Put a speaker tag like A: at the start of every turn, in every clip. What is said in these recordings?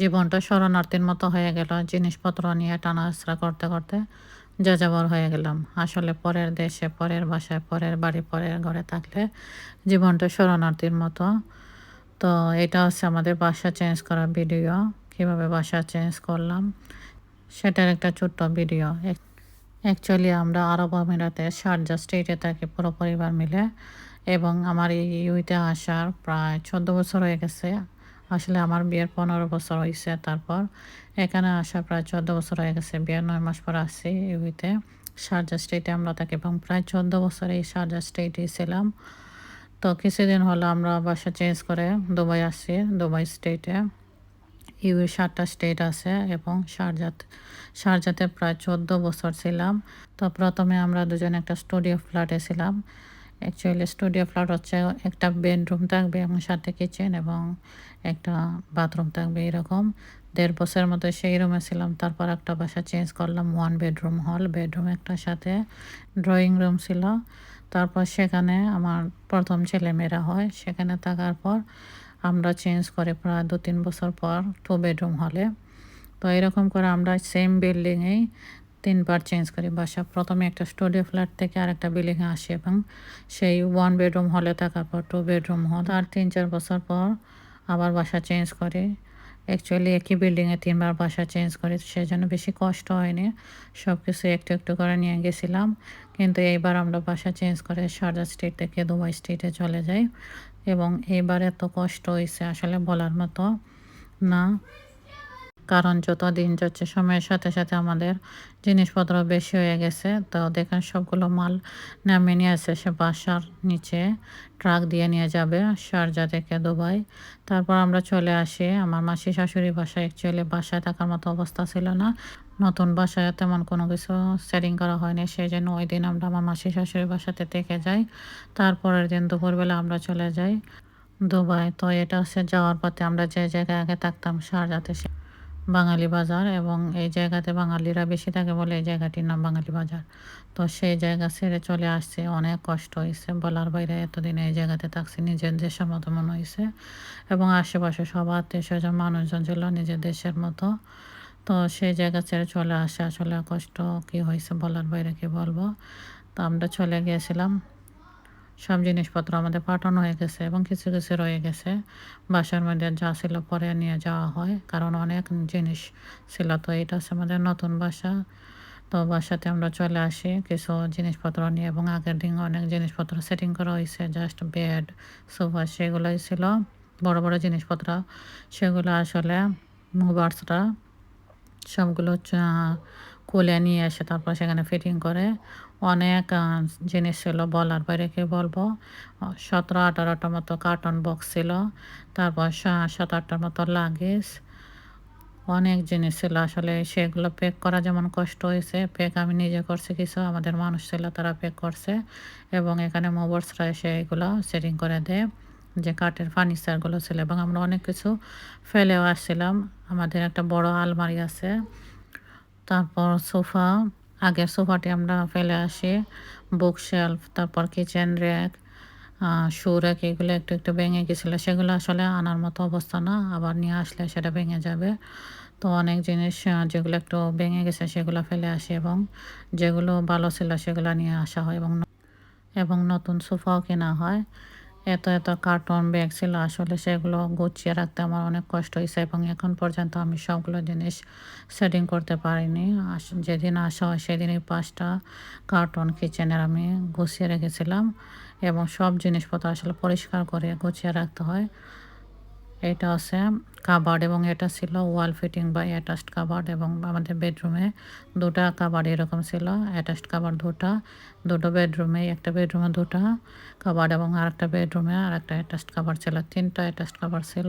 A: জীবনটা শরণার্থীর মতো হয়ে গেল, জিনিসপত্র নিয়ে টানাহেঁচড়া করতে করতে যাযাবর হয়ে গেলাম। আসলে পরের দেশে, পরের বাসায়, পরের বাড়ি, পরের ঘরে থাকলে জীবনটা শরণার্থীর মতো। তো এটা হচ্ছে আমাদের বাসা চেঞ্জ করার ভিডিও কীভাবে বাসা চেঞ্জ করলাম, সেটার একটা ছোট্ট ভিডিও অ্যাকচুয়ালি আমরা আরব আমিরাতে শারজা স্টেটে থাকি পুরো পরিবার মিলে, এবং আমার এই ইউইতে আসার প্রায় চোদ্দ বছর হয়ে গেছে। আসলে আমার বিয়ের পনেরো বছর হয়েছে তারপর। এখানে আসার প্রায় চোদ্দ বছর হয়ে গেছে, বিয়ের নয় মাস পর আসছি ইউইতে শারজা স্টেটে আমরা থাকি এবং প্রায় চোদ্দ বছর এই শারজা স্টেটেই ছিলাম। তো কিছুদিন হলো আমরা বাসা চেঞ্জ করে দুবাই আসছি, দুবাই স্টেটে ইউএ সাতটা স্টেট আছে এবং শারজাত শারজাতে প্রায় চোদ্দ বছর ছিলাম। তো প্রথমে আমরা দুজন একটা স্টুডিও ফ্ল্যাটে ছিলাম। অ্যাকচুয়ালি স্টুডিও ফ্ল্যাট হচ্ছে একটা বেডরুম থাকবে, এবং সাথে কিচেন এবং একটা বাথরুম থাকবে এরকম। দেড় বছরের মতো সেই রুমে ছিলাম, তারপর একটা বাসা চেঞ্জ করলাম ওয়ান বেডরুম হল বেডরুম একটা সাথে ড্রয়িং রুম ছিল। তারপর সেখানে আমার প্রথম ছেলে মেয়েরা হয়, সেখানে থাকার পর আমরা চেঞ্জ করে প্রায় দু তিন বছর পর টু বেডরুম হলে তো এরকম করে আমরা সেম বিল্ডিংয়েই তিনবার চেঞ্জ করি বাসা। প্রথমে একটা স্টুডিও ফ্ল্যাট থেকে আরেকটা বিল্ডিংয়ে আসি এবং সেই ওয়ান বেডরুম হলে থাকার পর টু বেডরুম হল আর তিন চার বছর পর আবার বাসা চেঞ্জ করি। অ্যাকচুয়ালি একই বিল্ডিংয়ে তিনবার বাসা চেঞ্জ করি সেই জন্য বেশি কষ্ট হয়নি। সব কিছু একটু একটু করে নিয়ে গেছিলাম। কিন্তু এইবার আমরা বাসা চেঞ্জ করে শারজা স্ট্রিট থেকে দুবাই স্ট্রিটে চলে যাই। এবং এইবার এত কষ্ট হয়েছে আসলে বলার মতো না। কারণ যত দিন যাচ্ছে, সময়ের সাথে সাথে আমাদের জিনিসপত্র বেশি হয়ে গেছে। তো দেখেন সবগুলো মাল নামে নিয়ে আসে সে বাসার নিচে ট্রাক দিয়ে নিয়ে যাবে শারজা থেকে দুবাই। তারপর আমরা চলে আসি। আমার মাসি শাশুড়ি বাসায়। অ্যাকচুয়ালি বাসায় থাকার মতো অবস্থা ছিল না। নতুন বাসায় তেমন কোনো কিছু সেটিং করা হয়নি। সেই জন্য ওই দিন আমরা আমার মাসি শাশুড়ি বাসাতে থেকে যাই। তারপরের দিন দুপুরবেলা আমরা চলে যাই দুবাই। তো এটা হচ্ছে যাওয়ার পথে আমরা যে জায়গায় আগে থাকতাম শারজাতে বাঙালি বাজার এবং এই জায়গাতে বাঙালিরা বেশি থাকে বলে এই জায়গাটির নাম বাঙালি বাজার। তো সেই জায়গা ছেড়ে চলে আসছে, অনেক কষ্ট হয়েছে বলার বাইরে এতদিন এই জায়গাতে থাকছি নিজের দেশের মতো মনে হয়েছে এবং আশেপাশে সব আত্মীয় স্বজন মানুষজন ছিল নিজের দেশের মতো। তো সেই জায়গা ছেড়ে চলে আসে, আসলে কষ্ট কী হয়েছে বলার বাইরে কি বলব? তো আমরা চলে গিয়েছিলাম সব জিনিসপত্র আমাদের পাঠানো হয়ে গেছে এবং কিছু কিছু রয়ে গেছে। বাসার মধ্যে যা ছিল পরে নিয়ে যাওয়া হয়, কারণ অনেক জিনিস ছিল। তো এটা হচ্ছে আমাদের নতুন বাসা। তো বাসাতে আমরা চলে আসি কিছু জিনিসপত্র নিয়ে এবং আগের দিন অনেক জিনিসপত্র সেটিং করা হয়েছে জাস্ট বেড সোফা সেগুলোই ছিল। বড় বড় জিনিসপত্র, সেগুলো আসলে মুভার্সরা সবগুলো খুলে নিয়ে এসে তারপর সেখানে ফিটিং করে অনেক জিনিস ছিল বলার বাইরে কি বলব? সতেরো আঠারোটার মতো কার্টন বক্স ছিল, তারপর সাত আটটার মতো লাগেজ অনেক জিনিস ছিল। আসলে সেগুলো প্যাক করা যেমন কষ্ট হয়েছে প্যাক আমি নিজে করছি কিছু, আমাদের মানুষ ছিল তারা প্যাক করছে, এবং এখানে মোবার্সরা এসে এগুলো সেটিং করে দেয়, যে কাঠের ফার্নিচারগুলো ছিল, এবং আমরা অনেক কিছু ফেলেও আসছিলাম। আমাদের একটা বড় আলমারি আছে, তারপর সোফা আগের সোফাটি আমরা ফেলে আসি। বুক শেলফ তারপর কিচেন র্যাক শু র্যাক এগুলো একটু একটু ভেঙে গেছিল। সেগুলো আসলে আনার মতো অবস্থা না, আবার নিয়ে আসলে সেটা ভেঙে যাবে। তো অনেক জিনিস যেগুলো একটু ভেঙে গেছে সেগুলো ফেলে আসি এবং যেগুলো ভালো ছিল সেগুলো নিয়ে আসা হয় এবং এবং নতুন সোফাও কেনা হয়। এত এত কার্টন ব্যাগ ছিল, আসলে সেগুলো গুছিয়ে রাখতে আমার অনেক কষ্ট হয়েছে এবং এখন পর্যন্ত আমি সবগুলো জিনিস সেটিং করতে পারিনি। যেদিন আসা হয় সেদিনই পাঁচটা কার্টন কিচেনের আমি গুছিয়ে রেখেছিলাম এবং সব জিনিসপত্র আসলে পরিষ্কার করে গুছিয়ে রাখতে হয়। এটা আছে কাবার্ড এবং এটা ছিল ওয়াল ফিটিং বা অ্যাটাচড কাবার্ড এবং আমাদের বেডরুমে দুটা কাবার্ড এরকম ছিল অ্যাটাচড কাবার্ড দুটা, দুটো বেডরুমে একটা বেডরুমে দুটা কাবার্ড এবং আর একটা বেডরুমে আর একটা অ্যাটাচড কাবার্ড ছিল, তিনটা অ্যাটাচড কাবার্ড ছিল।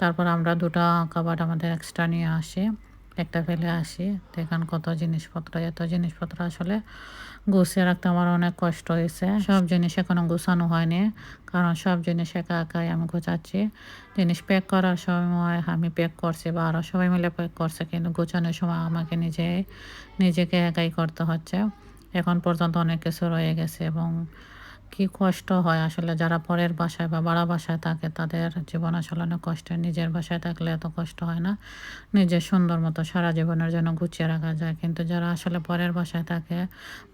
A: তারপর আমরা দুটা কাবার্ড আমাদের এক্সট্রা নিয়ে আসি। একটা ফেলে আসি। দেখেন কত জিনিসপত্র, এত জিনিসপত্র আসলে গুছিয়ে রাখতে আমার অনেক কষ্ট হয়েছে। সব জিনিস এখনও গুছানো হয়নি, কারণ সব জিনিস একা একাই আমি গোছাচ্ছি। জিনিস প্যাক করার সময় আমি প্যাক করছি বা আরও সবাই মিলে প্যাক করছে, কিন্তু গোছানোর সময় আমাকে নিজে নিজেকে একাই করতে হচ্ছে। এখন পর্যন্ত অনেক কিছু রয়ে গেছে এবং কি কষ্ট হয় আসলে? যারা পরের বাসায় বা বাড়া বাসায় থাকে, তাদের জীবন আসলে অনেক কষ্টের নিজের বাসায় থাকলে এত কষ্ট হয় না? নিজের সুন্দর মতো সারা জীবনের জন্য গুছিয়ে রাখা যায়। কিন্তু যারা আসলে পরের বাসায় থাকে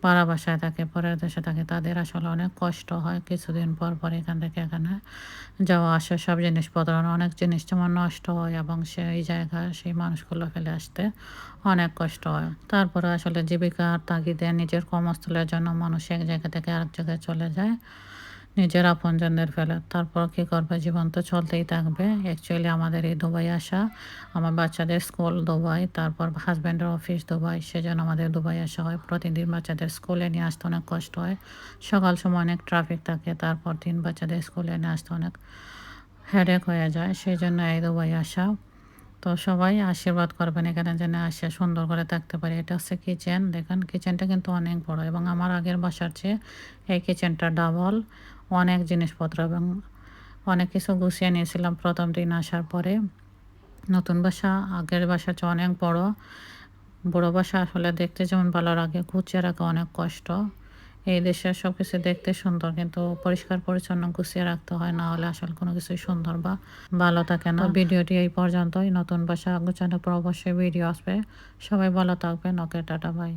A: ভাড়া বাসায় থাকে, পরের দেশে থাকে, তাদের আসলে অনেক কষ্ট হয় কিছুদিন পর পর এখান থেকে এখানে যাওয়া আসা। সব জিনিসপত্র, অনেক জিনিস যেমন নষ্ট হয় এবং সেই জায়গায় সেই মানুষগুলো ফেলে আসতে অনেক কষ্ট হয়। তারপরে আসলে জীবিকার তাগিদে নিজের কর্মস্থলের জন্য মানুষ এক জায়গা থেকে আরেক জায়গায় চলে যায়। নিজের আপনজনদের ফেলে। তারপর কী করবে? জীবন তো চলতেই থাকবে। অ্যাকচুয়ালি আমাদের এই দুবাই আসা, আমার বাচ্চাদের স্কুল দুবাই, তারপর হাজব্যান্ডের অফিস দুবাই, সেজন্য আমাদের দুবাই আসা হয়। প্রতিদিন বাচ্চাদের স্কুলে নিয়ে আসতে অনেক কষ্ট হয়। সকাল সময় অনেক ট্রাফিক থাকে, তারপর দিন বাচ্চাদের স্কুলে নিয়ে আসতে অনেক হেডেক হয়ে যায়। সেই জন্য এই দুবাই আসা। তো সবাই আশীর্বাদ করবেন এখানে যেন আসে সুন্দর করে থাকতে পারি। এটা হচ্ছে কিচেন দেখেন কিচেনটা কিন্তু অনেক বড় এবং আমার আগের বাসার চেয়ে এই কিচেনটা ডাবল অনেক জিনিসপত্র এবং অনেক কিছু গুছিয়ে নিয়েছিলাম প্রথম দিন আসার পরে। নতুন বাসা, আগের বাসার চেয়ে অনেক বড়। বড় বাসা আসলে দেখতে যেমন ভালো লাগে, গুছিয়ে রাখা অনেক কষ্ট। এই দেশের সব কিছু দেখতে সুন্দর, কিন্তু পরিষ্কার পরিচ্ছন্ন গুছিয়ে রাখতে হয়, না হলে আসলে কোনো কিছুই সুন্দর বা ভালো থাকে না। ভিডিওটি এই পর্যন্তই। নতুন বাসা গুছানোর পর অবশ্যই ভিডিও আসবে। সবাই ভালো থাকবে ওকে, টাটা, বাই।